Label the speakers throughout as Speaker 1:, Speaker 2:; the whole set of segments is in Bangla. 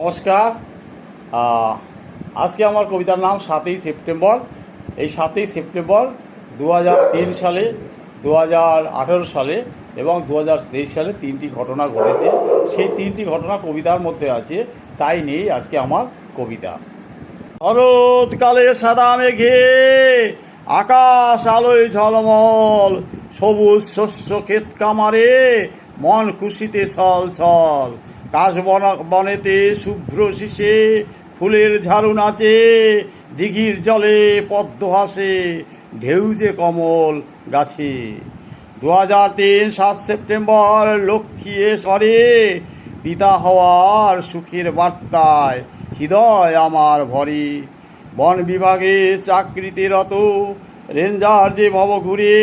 Speaker 1: নমস্কার। আজকে আমার কবিতার নাম সাতই সেপ্টেম্বর। এই সাতই সেপ্টেম্বর দু হাজার তিন সালে দু হাজার আঠেরো সালে এবং দু হাজার তেইশ সালে তিনটি ঘটনা ঘটেছে। সেই তিনটি ঘটনা কবিতার মধ্যে আছে, তাই নিয়েই আজকে আমার কবিতা। শরৎকালে সাদা মেঘে আকাশ আলোয় ঝলমল, সবুজ শস্য ক্ষেত কামারে, মন খুশিতে ছল ছল বন বনেতে শুভ্র শিশে, ফুলের ঝাড়ু নাচে, দিঘির জলে পদ্ম হাসে ঢেউ যে কমল গাছে। দু হাজার তিন সাত সেপ্টেম্বর লক্ষ্মী স্বরে পিতা হওয়ার সুখের বার্তায় হৃদয় আমার ভরে। বন বিভাগে চাকরিতে রত, রেঞ্জার যে ভব ঘুরে,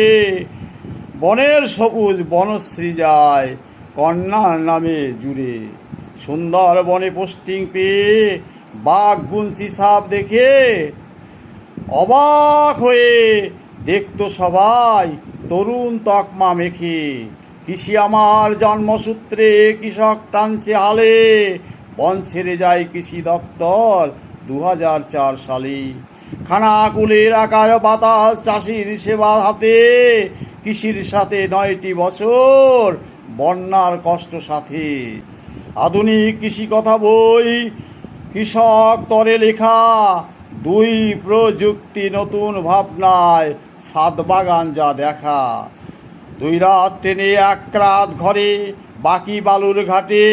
Speaker 1: বনের সবুজ বনশ্রী যায় কন্যার নামে জুড়ে। সুন্দর বনে পোস্টিং পেয়ে বাঘ গুনসি সাপ দেখে অবাক হয়ে দেখতো সবাই তরুণ তকমা মেখে। কৃষি আমার জন্মসূত্রে কৃষক টানছে হালে, বন ছেড়ে যায় কৃষি দপ্তর দু হাজার চার সালে। খানাকুলের আকার বাতাস চাষির সেবা হাতে কৃষির সাথে নয়টি বছর, বন্যার কষ্ট সাথে। আধুনিক কৃষি কথা বই, কৃষক তরে লেখা, দুই প্রযুক্তি নতুন ভাবনায় সাত বাগান যা দেখা। দুই রাত ট্রেনে এক রাত ঘরে, বাকি বালুর ঘাটে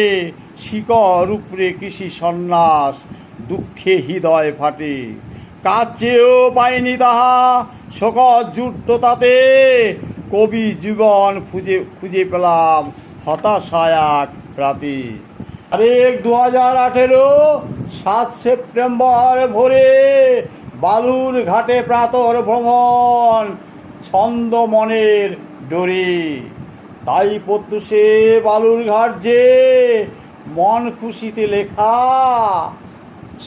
Speaker 1: শিকড় উপরে কৃষি সন্ন্যাস, দুঃখে হৃদয় ফাটে। কাজ চেয়েও পাইনি তাহা শকত জুটত তাতে কবি জীবন খুঁজে খুঁজে পেলাম হতাশায় এক রাতে। আরেক দু হাজার আঠেরো, সাত সেপ্টেম্বর ভোরে বালুর ঘাটে প্রাতর ভ্রমণ, ছন্দ মনের ডোরে। তাই প্রত্যুষে বালুর ঘাট যে মন খুশিতে লেখা,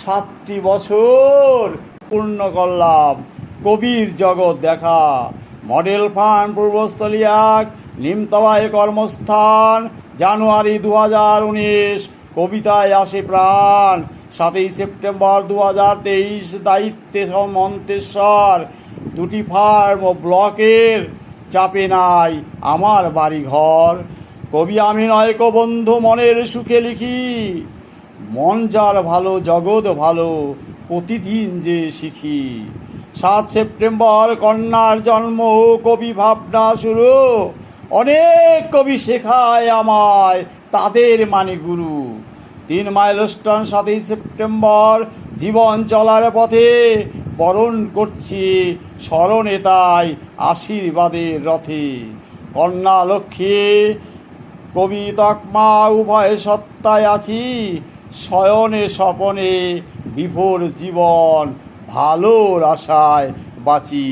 Speaker 1: সাতটি বছর পূর্ণ করলাম কবির জগৎ দেখা। মডেল ফার্ম পূর্বস্থলী এক, নিমতলায় কর্মস্থান, জানুয়ারি দু হাজার উনিশ, কবিতায় আসে প্রাণ। সাতই সেপ্টেম্বর দু হাজার তেইশ, দায়িত্বে মন্তেশ্বর। দুটি ফার্ম ও ব্লকের চাপে নাই আমার বাড়ি ঘর কবি আমি নয় কো বন্ধু, মনের সুখে লিখি। মন যার ভালো, জগৎ ভালো, প্রতিদিন যে শিখি। সাত সেপ্টেম্বর কন্যার জন্ম, কবি ভাবনা শুরু। অনেক কবি শেখায় আমায় তাদের মানে গুরু। তিন মাইলস্টোন সাতই সেপ্টেম্বর, জীবন চলার পথে বরণ করছি স্মরণে তাই আশীর্বাদের রথে। কন্যা লক্ষ্মী, কবি তকমা, উভয় সত্তায় আছি। শয়নে স্বপনে বিভোর জীবন ভালোর আশায় বাঁচি।